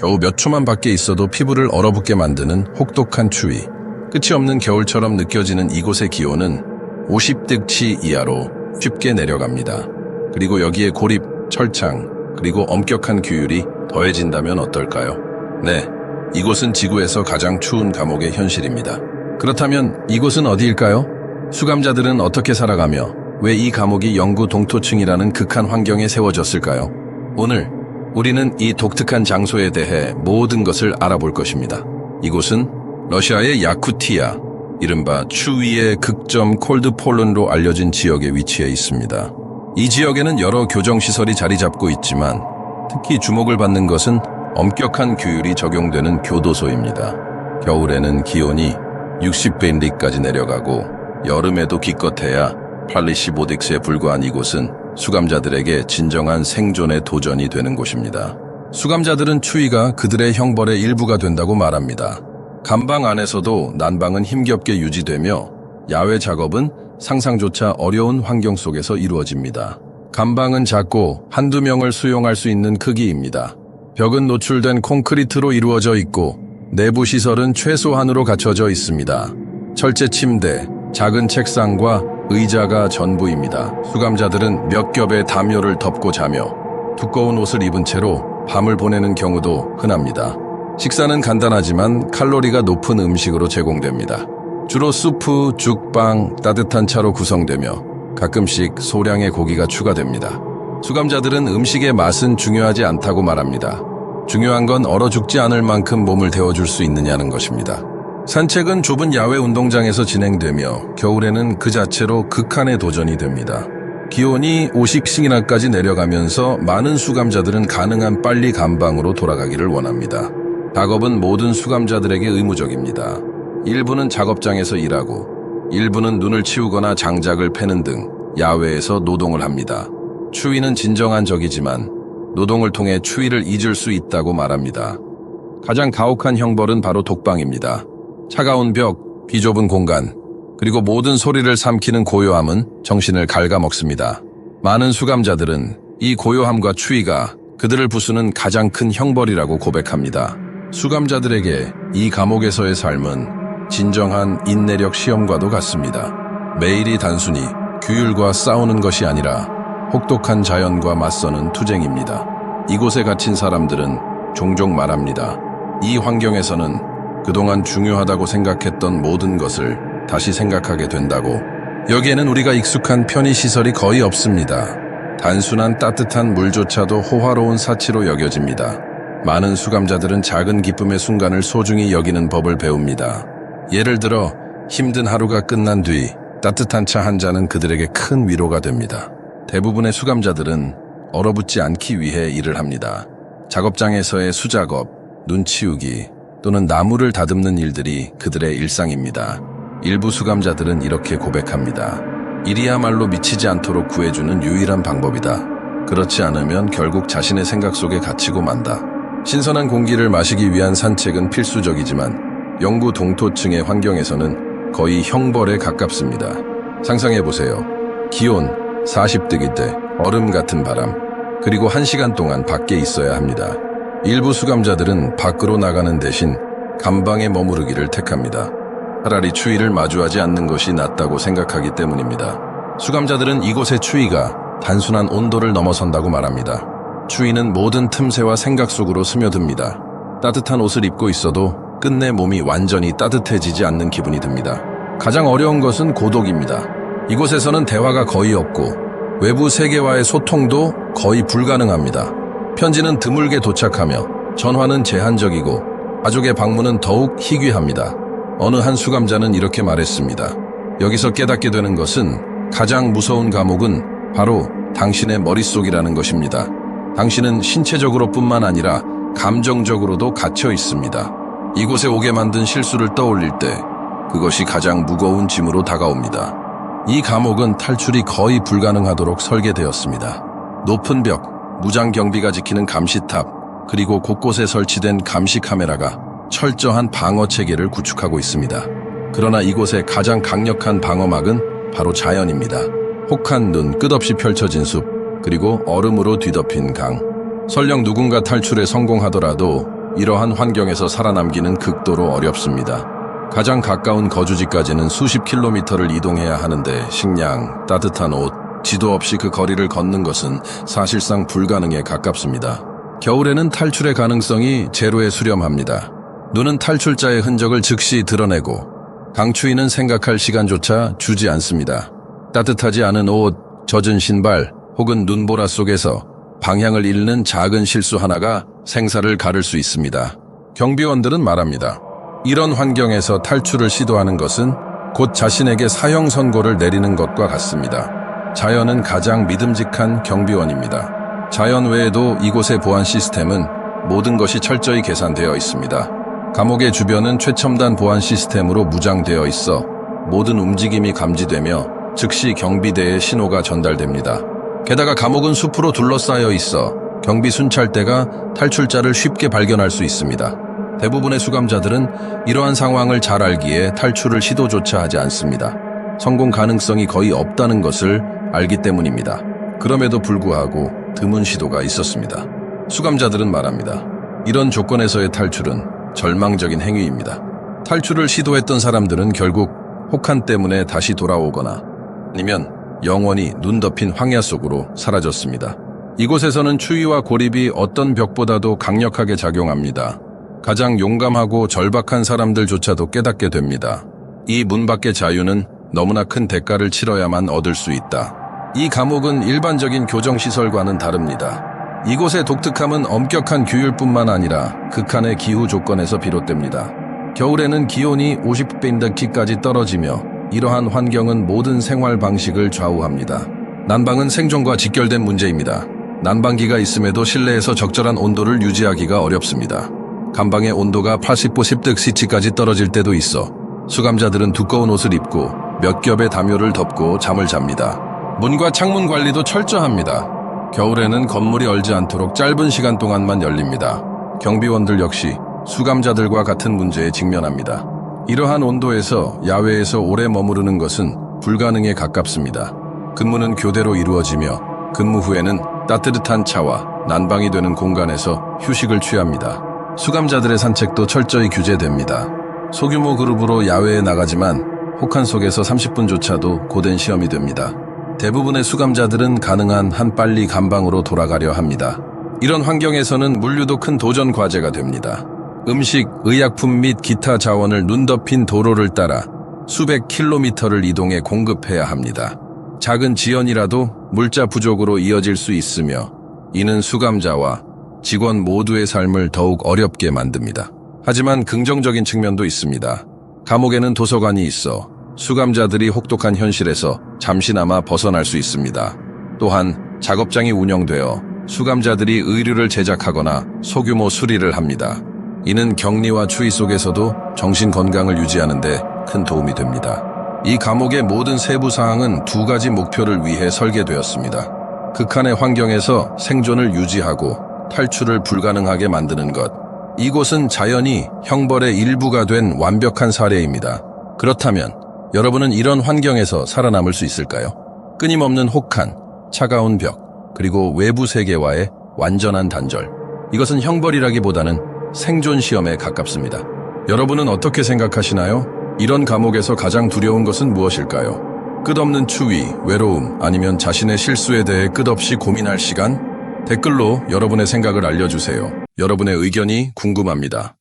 겨우 몇 초만 밖에 있어도 피부를 얼어붙게 만드는 혹독한 추위. 끝이 없는 겨울처럼 느껴지는 이곳의 기온은 50득치 이하로 쉽게 내려갑니다. 그리고 여기에 고립, 철창, 그리고 엄격한 규율이 더해진다면 어떨까요? 네, 이곳은 지구에서 가장 추운 감옥의 현실입니다. 그렇다면 이곳은 어디일까요? 수감자들은 어떻게 살아가며 왜 이 감옥이 영구 동토층이라는 극한 환경에 세워졌을까요? 오늘 우리는 이 독특한 장소에 대해 모든 것을 알아볼 것입니다. 이곳은 러시아의 야쿠티아, 이른바 추위의 극점 콜드폴론으로 알려진 지역에 위치해 있습니다. 이 지역에는 여러 교정시설이 자리 잡고 있지만 특히 주목을 받는 것은 엄격한 규율이 적용되는 교도소입니다. 겨울에는 기온이 60베인리까지 내려가고 여름에도 기껏해야 85딕스에 불과한 이곳은 수감자들에게 진정한 생존의 도전이 되는 곳입니다. 수감자들은 추위가 그들의 형벌의 일부가 된다고 말합니다. 감방 안에서도 난방은 힘겹게 유지되며 야외 작업은 상상조차 어려운 환경 속에서 이루어집니다. 감방은 작고 한두 명을 수용할 수 있는 크기입니다. 벽은 노출된 콘크리트로 이루어져 있고 내부 시설은 최소한으로 갖춰져 있습니다. 철제 침대, 작은 책상과 의자가 전부입니다. 수감자들은 몇 겹의 담요를 덮고 자며 두꺼운 옷을 입은 채로 밤을 보내는 경우도 흔합니다. 식사는 간단하지만 칼로리가 높은 음식으로 제공됩니다. 주로 수프, 죽빵, 따뜻한 차로 구성되며 가끔씩 소량의 고기가 추가됩니다. 수감자들은 음식의 맛은 중요하지 않다고 말합니다. 중요한 건 얼어 죽지 않을 만큼 몸을 데워줄 수 있느냐는 것입니다. 산책은 좁은 야외 운동장에서 진행되며 겨울에는 그 자체로 극한의 도전이 됩니다. 기온이 50층이나까지 내려가면서 많은 수감자들은 가능한 빨리 감방으로 돌아가기를 원합니다. 작업은 모든 수감자들에게 의무적입니다. 일부는 작업장에서 일하고, 일부는 눈을 치우거나 장작을 패는 등 야외에서 노동을 합니다. 추위는 진정한 적이지만 노동을 통해 추위를 잊을 수 있다고 말합니다. 가장 가혹한 형벌은 바로 독방입니다. 차가운 벽, 비좁은 공간, 그리고 모든 소리를 삼키는 고요함은 정신을 갉아먹습니다. 많은 수감자들은 이 고요함과 추위가 그들을 부수는 가장 큰 형벌이라고 고백합니다. 수감자들에게 이 감옥에서의 삶은 진정한 인내력 시험과도 같습니다. 매일이 단순히 규율과 싸우는 것이 아니라 혹독한 자연과 맞서는 투쟁입니다. 이곳에 갇힌 사람들은 종종 말합니다. 이 환경에서는 그동안 중요하다고 생각했던 모든 것을 다시 생각하게 된다고. 여기에는 우리가 익숙한 편의시설이 거의 없습니다. 단순한 따뜻한 물조차도 호화로운 사치로 여겨집니다. 많은 수감자들은 작은 기쁨의 순간을 소중히 여기는 법을 배웁니다. 예를 들어 힘든 하루가 끝난 뒤 따뜻한 차 한 잔은 그들에게 큰 위로가 됩니다. 대부분의 수감자들은 얼어붙지 않기 위해 일을 합니다. 작업장에서의 수작업, 눈 치우기 또는 나무를 다듬는 일들이 그들의 일상입니다. 일부 수감자들은 이렇게 고백합니다. 일이야말로 미치지 않도록 구해주는 유일한 방법이다. 그렇지 않으면 결국 자신의 생각 속에 갇히고 만다. 신선한 공기를 마시기 위한 산책은 필수적이지만 영구 동토층의 환경에서는 거의 형벌에 가깝습니다. 상상해보세요. 기온 40득일 때 얼음 같은 바람, 그리고 한시간 동안 밖에 있어야 합니다. 일부 수감자들은 밖으로 나가는 대신 감방에 머무르기를 택합니다. 차라리 추위를 마주하지 않는 것이 낫다고 생각하기 때문입니다. 수감자들은 이곳의 추위가 단순한 온도를 넘어선다고 말합니다. 추위는 모든 틈새와 생각 속으로 스며듭니다. 따뜻한 옷을 입고 있어도 끝내 몸이 완전히 따뜻해지지 않는 기분이 듭니다. 가장 어려운 것은 고독입니다. 이곳에서는 대화가 거의 없고 외부 세계와의 소통도 거의 불가능합니다. 편지는 드물게 도착하며 전화는 제한적이고 가족의 방문은 더욱 희귀합니다. 어느 한 수감자는 이렇게 말했습니다. 여기서 깨닫게 되는 것은 가장 무서운 감옥은 바로 당신의 머릿속이라는 것입니다. 당신은 신체적으로 뿐만 아니라 감정적으로도 갇혀 있습니다. 이곳에 오게 만든 실수를 떠올릴 때 그것이 가장 무거운 짐으로 다가옵니다. 이 감옥은 탈출이 거의 불가능하도록 설계되었습니다. 높은 벽, 무장 경비가 지키는 감시탑, 그리고 곳곳에 설치된 감시 카메라가 철저한 방어 체계를 구축하고 있습니다. 그러나 이곳의 가장 강력한 방어막은 바로 자연입니다. 혹한 눈, 끝없이 펼쳐진 숲, 그리고 얼음으로 뒤덮인 강. 설령 누군가 탈출에 성공하더라도 이러한 환경에서 살아남기는 극도로 어렵습니다. 가장 가까운 거주지까지는 수십 킬로미터를 이동해야 하는데 식량, 따뜻한 옷, 지도 없이 그 거리를 걷는 것은 사실상 불가능에 가깝습니다. 겨울에는 탈출의 가능성이 제로에 수렴합니다. 눈은 탈출자의 흔적을 즉시 드러내고 강추위는 생각할 시간조차 주지 않습니다. 따뜻하지 않은 옷, 젖은 신발 혹은 눈보라 속에서 방향을 잃는 작은 실수 하나가 생사를 가를 수 있습니다. 경비원들은 말합니다. 이런 환경에서 탈출을 시도하는 것은 곧 자신에게 사형 선고를 내리는 것과 같습니다. 자연은 가장 믿음직한 경비원입니다. 자연 외에도 이곳의 보안 시스템은 모든 것이 철저히 계산되어 있습니다. 감옥의 주변은 최첨단 보안 시스템으로 무장되어 있어 모든 움직임이 감지되며 즉시 경비대에 신호가 전달됩니다. 게다가 감옥은 숲으로 둘러싸여 있어 경비 순찰대가 탈출자를 쉽게 발견할 수 있습니다. 대부분의 수감자들은 이러한 상황을 잘 알기에 탈출을 시도조차 하지 않습니다. 성공 가능성이 거의 없다는 것을 알기 때문입니다. 그럼에도 불구하고 드문 시도가 있었습니다. 수감자들은 말합니다. 이런 조건에서의 탈출은 절망적인 행위입니다. 탈출을 시도했던 사람들은 결국 혹한 때문에 다시 돌아오거나 아니면 영원히 눈 덮인 황야 속으로 사라졌습니다. 이곳에서는 추위와 고립이 어떤 벽보다도 강력하게 작용합니다. 가장 용감하고 절박한 사람들조차도 깨닫게 됩니다. 이 문 밖의 자유는 너무나 큰 대가를 치러야만 얻을 수 있다. 이 감옥은 일반적인 교정시설과는 다릅니다. 이곳의 독특함은 엄격한 규율뿐만 아니라 극한의 기후 조건에서 비롯됩니다. 겨울에는 기온이 50빈더키까지 떨어지며 이러한 환경은 모든 생활 방식을 좌우합니다. 난방은 생존과 직결된 문제입니다. 난방기가 있음에도 실내에서 적절한 온도를 유지하기가 어렵습니다. 감방의 온도가 80도 10득 시치까지 떨어질 때도 있어 수감자들은 두꺼운 옷을 입고 몇 겹의 담요를 덮고 잠을 잡니다. 문과 창문 관리도 철저합니다. 겨울에는 건물이 얼지 않도록 짧은 시간 동안만 열립니다. 경비원들 역시 수감자들과 같은 문제에 직면합니다. 이러한 온도에서 야외에서 오래 머무르는 것은 불가능에 가깝습니다. 근무는 교대로 이루어지며 근무 후에는 따뜻한 차와 난방이 되는 공간에서 휴식을 취합니다. 수감자들의 산책도 철저히 규제됩니다. 소규모 그룹으로 야외에 나가지만 혹한 속에서 30분조차도 고된 시험이 됩니다. 대부분의 수감자들은 가능한 한 빨리 감방으로 돌아가려 합니다. 이런 환경에서는 물류도 큰 도전 과제가 됩니다. 음식, 의약품 및 기타 자원을 눈 덮인 도로를 따라 수백 킬로미터를 이동해 공급해야 합니다. 작은 지연이라도 물자 부족으로 이어질 수 있으며 이는 수감자와 직원 모두의 삶을 더욱 어렵게 만듭니다. 하지만 긍정적인 측면도 있습니다. 감옥에는 도서관이 있어 수감자들이 혹독한 현실에서 잠시나마 벗어날 수 있습니다. 또한 작업장이 운영되어 수감자들이 의류를 제작하거나 소규모 수리를 합니다. 이는 격리와 추위 속에서도 정신 건강을 유지하는 데 큰 도움이 됩니다. 이 감옥의 모든 세부 사항은 두 가지 목표를 위해 설계되었습니다. 극한의 환경에서 생존을 유지하고 탈출을 불가능하게 만드는 것. 이곳은 자연이 형벌의 일부가 된 완벽한 사례입니다. 그렇다면 여러분은 이런 환경에서 살아남을 수 있을까요? 끊임없는 혹한, 차가운 벽, 그리고 외부 세계와의 완전한 단절. 이것은 형벌이라기보다는 생존 시험에 가깝습니다. 여러분은 어떻게 생각하시나요? 이런 감옥에서 가장 두려운 것은 무엇일까요? 끝없는 추위, 외로움, 아니면 자신의 실수에 대해 끝없이 고민할 시간? 댓글로 여러분의 생각을 알려주세요. 여러분의 의견이 궁금합니다.